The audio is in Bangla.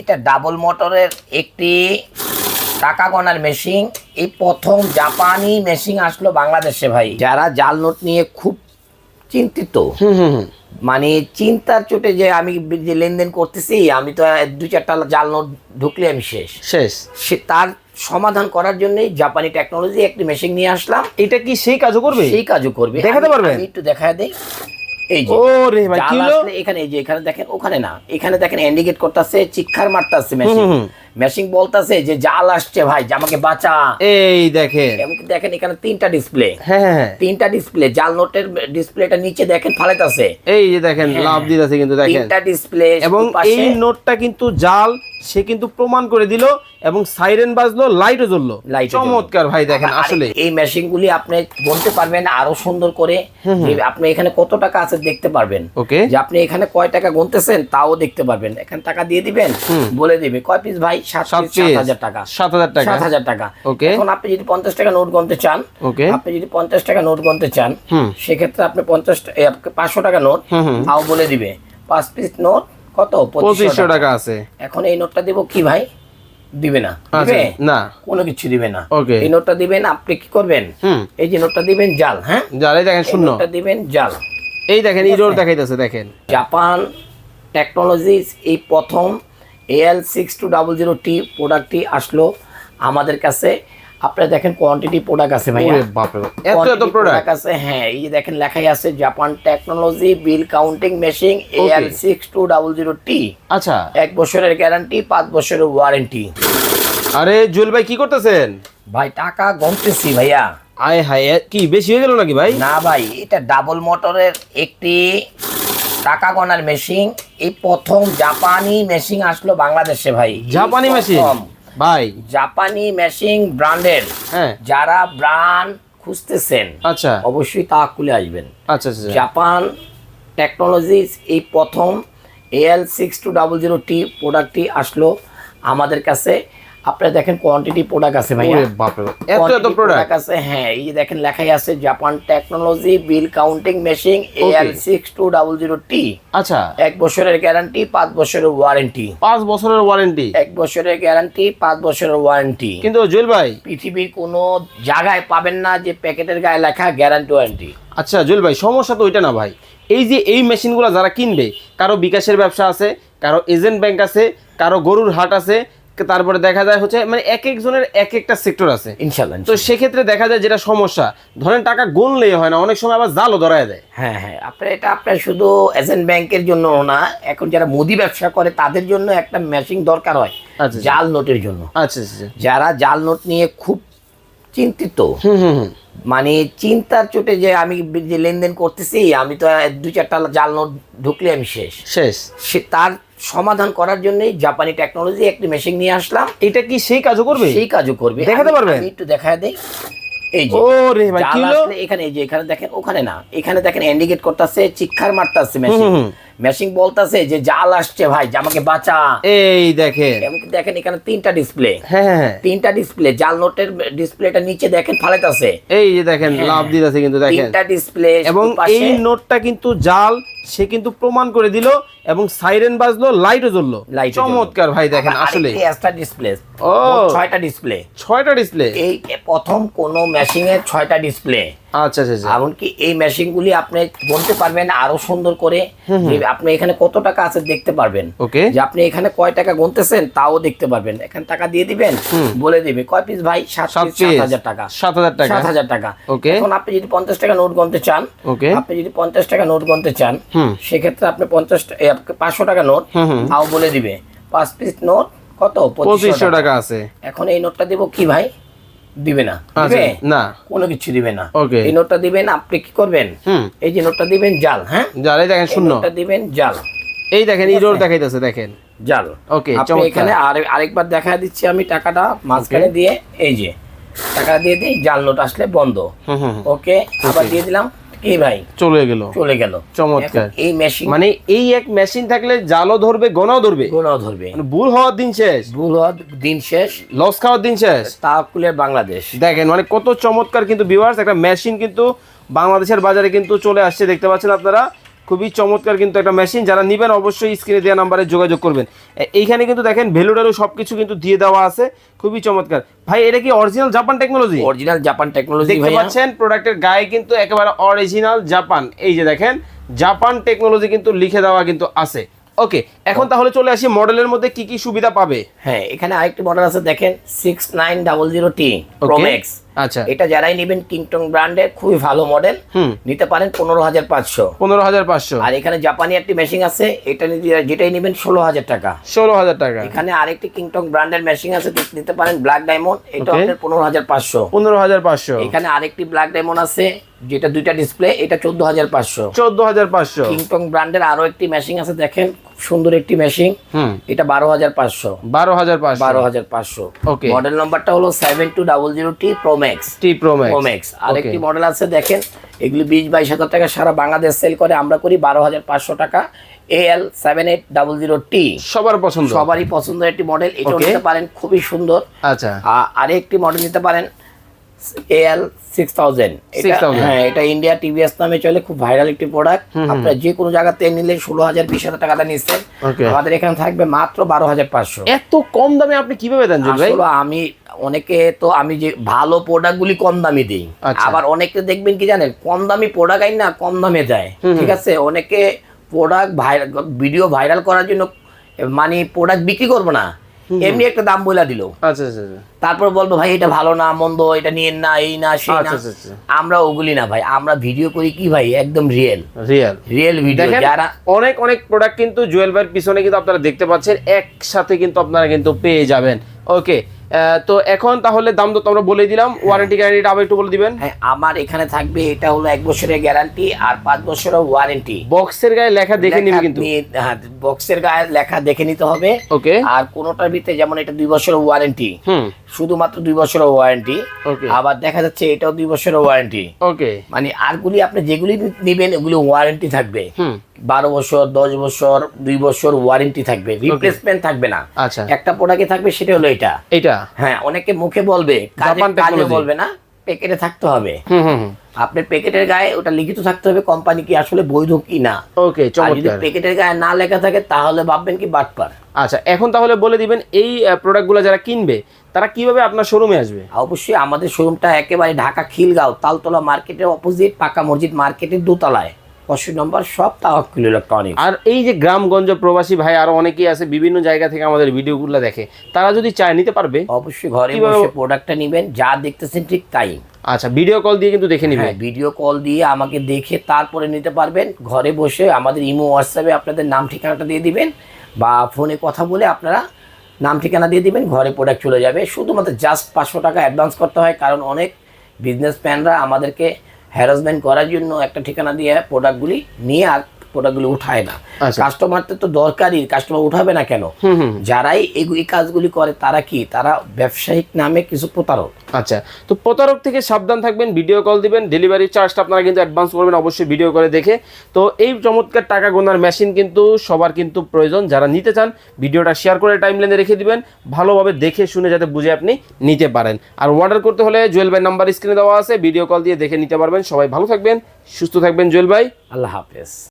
এটা ডাবল মোটরের একটি টাকা গণার মেশিন এই প্রথম জাপানি মেশিন আসলো বাংলাদেশে ভাই। যারা জাল নোট নিয়ে খুব চিন্তিত। মানে চিন্তার চোটে যে আমি যে লেনদেন করতেছি আমি তো দু চারটা জাল নোট ঢুকলে আমি শেষ। শেষ। সে তার সমাধান করার জন্যই জাপানি টেকনোলজি একটি মেশিন নিয়ে আসলাম। এটা কি সেই কাজও করবে? সেই কাজও করবে। দেখাতে পারবে? একটু দেখা দেই। এই যে ওরে ভাই কি হলো? এখানে এই যে এখানে দেখেন ওখানে না এখানে দেখেন ইন্ডিকেট করতেছে চিৎকার মারতেছে মেশিন হুম। বলতাছে যে জাল আসছে ভাই যে আমাকে বাঁচা। এই দেখেন। দেখেন এখানে তিনটা ডিসপ্লে হ্যাঁ হ্যাঁ হ্যাঁ। তিনটা ডিসপ্লে জাল নোটের ডিসপ্লেটা নিচে দেখেন ফালাইতাছে। এই যে দেখেন লাভ দিতেছে কিন্তু দেখেন। তিনটা ডিসপ্লে এবং এই নোটটা কিন্তু জাল সে কিন্তু প্রমাণ করে দিল এবং সাইরেন বাজলো লাইটও জ্বললো। চমৎকার ভাই দেখেন আসলে। এই মেশিন গুলি আপনি বলতে পারবেন আরও সুন্দর করে। আপনি এখানে কত টাকা আছে দেখতে পারবেন। ওকে। যে আপনি এখানে কয় টাকা গুনতেছেন তাও দেখতে পারবেন। এখানে টাকা দিয়ে দিবেন বলে দিবে। কয় পিস ভাই? সাত সাত পিস সাত piece। হাজার টাকা। সাত হাজার টাকা। সাত হাজার টাকা। ওকে। এখন আপনি যদি পঞ্চাশ টাকা নোট গুনতে চান ওকে। আপনি যদি পঞ্চাশ টাকা নোট গুনতে চান সেক্ষেত্রে আপনি পঞ্চাশ পাঁচশো টাকা নোট হুম হুম। তাও বলে দিবে। পাঁচ পিস নোট কত? পঁচিশশো পঁচিশশো টাকা। টাকা আছে। এখন এই নোটটা দিব কি ভাই? দিবে না। না কোনো কিছু দিবে না। এই নোটটা দিবেন আপনি কি করবেন? এই যে নোটটা দিবেন জাল হ্যাঁ? জালে দেখেন শূন্য। নোটটা দিবেন জাল। এই দেখেন ইরোর দেখাইতেছে দেখেন। জাপান টেকনোলজিস এই প্রথম L six two double zero T প্রোডাক্টটি আসলো আমাদের কাছে। আপনারা দেখেন কোয়ান্টিটি প্রোডাক্ট আছে বাপ। এত প্রোডাক্ট আছে হ্যাঁ এই যে দেখেন লেখাই আছে Japan technology bill counting machine L six two double zero T আচ্ছা। এক বছরের গ্যারান্টি পাঁচ বছরের ওয়ারেন্টি আরে জুয়েল ভাই কি করতেছেন? ভাই টাকা গমতেছি ভাইয়া। আয় হায় কি বেশি হয়ে গেল নাকি ভাই? না ভাই এটা ডাবল মোটরের একটি টাকা গণার মেশিন এই প্রথম জাপানি মেশিন আসলো বাংলাদেশে ভাই। জাপানি মেশিন? ভাই। জাপানি মেশিন ব্র্যান্ডের। হ্যাঁ। যারা ব্র্যান্ড খুঁজতেছেন আচ্ছা। অবশ্যই তা খুলে আসবেন। আচ্ছা আচ্ছা জাপান টেকনোলজিস এই প্রথম L six two double zero T প্রোডাক্টটি আসলো আমাদের কাছে। আপনারা দেখেন কোয়ান্টিটি প্রোডাক্ট আছে বাপ। এত এত প্রোডাক্ট আছে হ্যাঁ এই যে দেখেন লেখাই আছে Japan technology bill counting machine L six two double zero T আচ্ছা। এক বছরের গ্যারান্টি পাঁচ বছরের ওয়ারেন্টি পাঁচ বছরের ওয়ারেন্টি এক বছরের গ্যারান্টি পাঁচ বছরের ওয়ারেন্টি কিন্তু জুয়েল ভাই পৃথিবীর কোনো জায়গায় পাবেন না যে প্যাকেটের গায়ে লেখা গ্যারান্টি ওয়ারেন্টি আচ্ছা জুয়েল ভাই সমস্যা তো ওইটা না ভাই। এই যে এই মেশিনগুলো যারা কিনবে কারও বিকাশের ব্যবসা আছে কারও এজেন্ট ব্যাংক আছে কারও গরুর হাট আছে তারপরে দেখা যায় হচ্ছে মানে এক একজনের এক একটা সেক্টর আছে। ইনশাল্লাহ তো সেক্ষেত্রে দেখা যায় যেটা সমস্যা ধরেন টাকা গুনলেই হয় না অনেক সময় আবার জালও ধরায় দেয়। হ্যাঁ হ্যাঁ আপনার এটা আপনার শুধু এজেন্ট ব্যাংকের জন্য না এখন যারা মুদি ব্যবসা করে তাদের জন্য একটা মেশিন দরকার হয় আচ্ছা আচ্ছা। জাল নোটের জন্য। আচ্ছা আচ্ছা যারা জাল নোট নিয়ে খুব চিন্তিত হুম হুম হুম। মানে চিন্তার চোটে যে আমি যে লেনদেন করতেছি আমি তো দু চারটা জাল নোট ঢুকলে আমি শেষ। শেষ। সে তার সমাধান করার জন্য জাপানি টেকনোলজি একটি মেশিন নিয়ে আসলাম। এটা কি সেই কাজও করবে? সেই কাজও করবে। দেখাতে পারবে একটু দেখা দেই। এই যে ওরে ভাই কি হলো? এখানে এই যে এখানে দেখেন ওখানে না এখানে দেখেন ইন্ডিকেট করতেছে চিৎকার মারতাছে মেশিন মেশিন বলতাছে যে জাল আসছে ভাই যে আমাকে বাঁচা। এই দেখেন। দেখেন এখানে তিনটা ডিসপ্লে হ্যাঁ হ্যাঁ হ্যাঁ। তিনটা ডিসপ্লে জাল নোটের ডিসপ্লেটা নিচে দেখেন ফালাইতাছে। এই যে দেখেন লাভ দিতেছে কিন্তু দেখেন। তিনটা ডিসপ্লে এবং এই নোটটা কিন্তু জাল সে কিন্তু প্রমাণ করে দিল এবং সাইরেন বাজলো লাইটও জ্বললো। চমৎকার ভাই দেখেন আসলে এক্সট্রা ডিসপ্লে ও। ছয়টা ডিসপ্লে ছয়টা ডিসপ্লে এই প্রথম কোন মেশিনের ছয়টা ডিসপ্লে আচ্ছা আচ্ছা আচ্ছা। এমনকি এই মেশিনগুলি আপনি বলতে পারবেন আরও সুন্দর করে আপনি এখানে কত টাকা আছে দেখতে পারবেন। ওকে। যে আপনি এখানে কয় টাকা গুনতেছেন তাও দেখতে পারবেন। এখানে টাকা দিয়ে দিবেন বলে দিবে কয় পিস ভাই? সাত। হাজার টাকা। সাত হাজার টাকা। সাত হাজার টাকা। ওকে। এখন আপনি যদি পঞ্চাশ টাকা নোট গুনতে চান ওকে। আপনি যদি পঞ্চাশ টাকা নোট গুনতে চান হুম। সেক্ষেত্রে আপনি পঞ্চাশ পাঁচশো টাকা নোট তাও বলে দিবে। পাঁচ পিস নোট কত? পঁচিশশো টাকা আছে। এখন এই নোটটা দেবো কি ভাই? দিবে না। আচ্ছা দিবে? না। কোনো কিছু দিবে না। ওকে। এই নোটটা দিবেন আপনি কি করবেন? এই যে নোটটা দিবেন জাল হ্যাঁ? জালে দেখেন এই শূন্য। নোটটা দিবেন জাল। এই দেখেন ইরোর দেখাইতেছে দেখেন। জাল। ওকে আপনি এখানে আর আরেকবার দেখা দিচ্ছি আমি টাকাটা মাঝখানে দিয়ে এই যে। টাকা দিয়ে দিই জাল নোট আসলে বন্ধ। ওকে আবার দিয়ে দিলাম। কি ভাই চলে গেল। চলে গেল। চমৎকার। এই মেশিন মানে এই এক মেশিন থাকলে জালও ধরবে গোনাও ধরবে? গোনাও ধরবে। মানে ভুল হওয়ার দিন শেষ। ভুল হওয়ার দিন শেষ। লস খাওয়ার দিন শেষ। তাহকুলের বাংলাদেশ। দেখেন মানে কত চমৎকার কিন্তু ভিউয়ার্স একটা মেশিন কিন্তু বাংলাদেশের বাজারে কিন্তু চলে আসছে দেখতে পাচ্ছেন আপনারা? খুবই চমৎকার কিন্তু একটা মেশিন যারা নেবেন অবশ্যই স্ক্রিনে দেওয়া নাম্বারে যোগাযোগ করবেন। এইখানে কিন্তু দেখেন ভ্যালু ট্যালু সব কিছু কিন্তু দিয়ে দেওয়া আছে খুবই চমৎকার। ভাই এটা কি original Japan technology original Japan technology দেখতে পাচ্ছেন প্রোডাক্টের গায়ে কিন্তু একেবারে অরিজিনাল জাপান এই যে দেখেন জাপান টেকনোলজি কিন্তু লিখে দেওয়া কিন্তু আছে। ওকে এখন তাহলে চলে আসি মডেলের মধ্যে কি কি সুবিধা পাবে? হ্যাঁ এখানে আরেকটি মডেল আছে দেখেন six nine double zero T pro max আচ্ছা। এটা যারাই নেবেন কিংটং ব্র্যান্ডের খুবই ভালো মডেল। নিতে পারেন পনেরো হাজার পাঁচশো। পনেরো হাজার পাঁচশো। আর এখানে জাপানি একটি মেশিন আছে এটা যেটাই নেবেন ষোলো হাজার টাকা। ষোলো হাজার টাকা। এখানে আরেকটি কিংটং ব্র্যান্ডের মেশিন আছে নিতে পারেন ব্ল্যাক ডায়মন্ড এটা. আপনার পনেরো হাজার পাঁচশো। পনেরো হাজার পাঁচশো। এখানে আরেকটি ব্ল্যাক ডায়মন্ড আছে যেটা দুইটা ডিসপ্লে এটা চোদ্দ হাজার পাঁচশো। চোদ্দ হাজার পাঁচশো। কিংটং ব্র্যান্ডের আরও একটি মেশিন আছে দেখেন সুন্দর একটি মেশিন হুম। এটা বারো হাজার পাঁচশো। বারো হাজার পাঁচশো। বারো হাজার পাঁচশো। Okay. মডেল নাম্বারটা হলো seven two double zero T pro max T pro max pro max আরেকটি মডেল আছে দেখেন এগুলি বিশ বাইশ হাজার টাকা সারা বাংলাদেশ সেল করে আমরা করি বারো হাজার পাঁচশো টাকা। L seven eight double zero T সবার পছন্দ। সবারই পছন্দের একটি মডেল এটা নিতে পারেন খুবই সুন্দর। আচ্ছা। আ- আরেকটি মডেল নিতে পারেন এল সিক্স থাউজেন্ড 6000 হ্যাঁ এটা ইন্ডিয়া টিভিএস নামে চলে খুব ভাইরাল একটি প্রোডাক্ট আপনার যে কোনো জায়গাতে নিলে ষোলো হাজার বিশ হাজার টাকাটা নিচ্ছেন আমাদের এখানে থাকবে মাত্র বারো হাজার পাঁচশো। এত কম দামে আপনি কীভাবে দেন আমি অনেকে তো আমি যে ভালো প্রোডাক্টগুলি কম দামি দিই। আচ্ছা। আবার অনেকে দেখবেন কি জানেন কম দামি প্রোডাক্ট আই না কম দামে দেয়। ঠিক আছে? অনেকে প্রোডাক্ট ভাইরাল ভিডিও ভাইরাল করার জন্য মানে প্রোডাক্ট বিক্রি করব না। এমনি একটা দাম বলে দিল। আচ্ছা আচ্ছা আচ্ছা। তারপর বলব ভাই এটা ভালো না মন্দ এটা নিয়ে না এই না সেই না। আমরা ওগুলি না ভাই। আমরা ভিডিও করি কি ভাই? একদম রিয়েল রিয়েল রিয়েল ভিডিও যারা অনেক অনেক প্রোডাক্ট কিন্তু জুয়েল ভাইয়ের পিছনে কিন্তু আপনারা দেখতে পাচ্ছেন। একসাথে কিন্তু আপনারা কিন্তু পেয়ে যাবেন। ওকে তো এখন তাহলে দাম তো আমরা বলে দিলাম ওয়ারেন্টি গ্যারান্টিটা আবার একটু বলে দিবেন। হ্যাঁ আমার এখানে থাকবে এটা হলো এক বছরের গ্যারান্টি আর পাঁচ বছরের ওয়ারেন্টি বক্সের গায়ে লেখা দেখে নিবে কিন্তু। হ্যাঁ বক্সের গায়ে লেখা দেখে নিতে হবে। ওকে আর কোনোটার ভিতরে যেমন এটা দুই বছরের ওয়ারেন্টি হুম। শুধুমাত্র দুই বছরের ওয়ারেন্টি আবার দেখা যাচ্ছে এটাও দুই বছরের ওয়ারেন্টি ওকে মানে আরগুলি আপনি যেগুলি নেবেন ওগুলো ওয়ারেন্টি থাকবে। বারো বছর দশ বছর দুই বছর ওয়ারেন্টি থাকবে। রিপ্লেসমেন্ট থাকবে না। আচ্ছা। একটা প্রোডাক্টে থাকবে সেটা হলো এটা। এটা? হ্যাঁ অনেকে মুখে বলবে কাজে। বলবে না প্যাকেটে থাকতে হবে। আপনার প্যাকেটের গায়ে ওটা লিখিত থাকতে হবে কোম্পানি কি আসলে বৈধ কি না। ওকে যদি প্যাকেটের গায়ে না লেখা থাকে তাহলে ভাববেন কি বাটপার। আচ্ছা এখন তাহলে বলে দিবেন এই প্রোডাক্টগুলো যারা কিনবে তারা কীভাবে আপনার শোরুমে আসবে? অবশ্যই আমাদের শোরুমটা একেবারে ঢাকা খিলগাঁও তালতলা মার্কেটের অপোজিট পাকা মসজিদ মার্কেটের দোতলায়। পঁচিশ নম্বর সব তাওয়াক্কুল ইলেকট্রনিক্স। আর এই যে গ্রামগঞ্জ প্রবাসী ভাই আরও অনেকেই আছে বিভিন্ন জায়গা থেকে আমাদের ভিডিওগুলো দেখে তারা যদি চায় নিতে পারবে অবশ্যই ঘরে বসে প্রোডাক্টটা নেবেন যা দেখতেছেন ঠিক তাই। আচ্ছা ভিডিও কল দিয়ে কিন্তু দেখে নিবে। হ্যাঁ ভিডিও কল দিয়ে আমাকে দেখে তারপরে নিতে পারবেন ঘরে বসে আমাদের ইমো হোয়াটসঅ্যাপে আপনাদের নাম ঠিকানাটা দিয়ে দিবেন বা ফোনে কথা বলে আপনারা নাম ঠিকানা দিয়ে দিবেন, ঘরে প্রোডাক্ট চলে যাবে। শুধুমাত্র জাস্ট পাঁচশো টাকা অ্যাডভান্স করতে হয়, কারণ অনেক বিজনেসম্যানরা আমাদেরকে হ্যারাসমেন্ট করার জন্য একটা ঠিকানা দিয়ে প্রোডাক্টগুলি নিয়ে আর প্রোডাক্টগুলি উঠায় না। আচ্ছা। কাস্টমারদের তো দরকারই কাস্টমার উঠাবে না কেন? যারাই এই- কাজগুলি করে তারা কি? তারা ব্যবসায়িক নামে কিছু প্রতারক। আচ্ছা তো প্রতারক থেকে সাবধান থাকবেন ভিডিও কল দিবেন ডেলিভারি চার্জটা আপনারা কিন্তু অ্যাডভান্স করবেন অবশ্যই ভিডিও করে দেখে। তো এই চমৎকার টাকা গোনার মেশিন কিন্তু সবার কিন্তু প্রয়োজন যারা নিতে চান ভিডিওটা শেয়ার করে টাইম লাইনে রেখে দিবেন ভালোভাবে দেখে শুনে যাতে বুঝে আপনি নিতে পারেন। আর অর্ডার করতে হলে জুয়েল ভাই নাম্বার স্ক্রিনে দেওয়া আছে ভিডিও কল দিয়ে দেখে নিতে পারবেন। সবাই ভালো থাকবেন সুস্থ থাকবেন জুয়েল ভাই। আল্লাহ হাফেজ।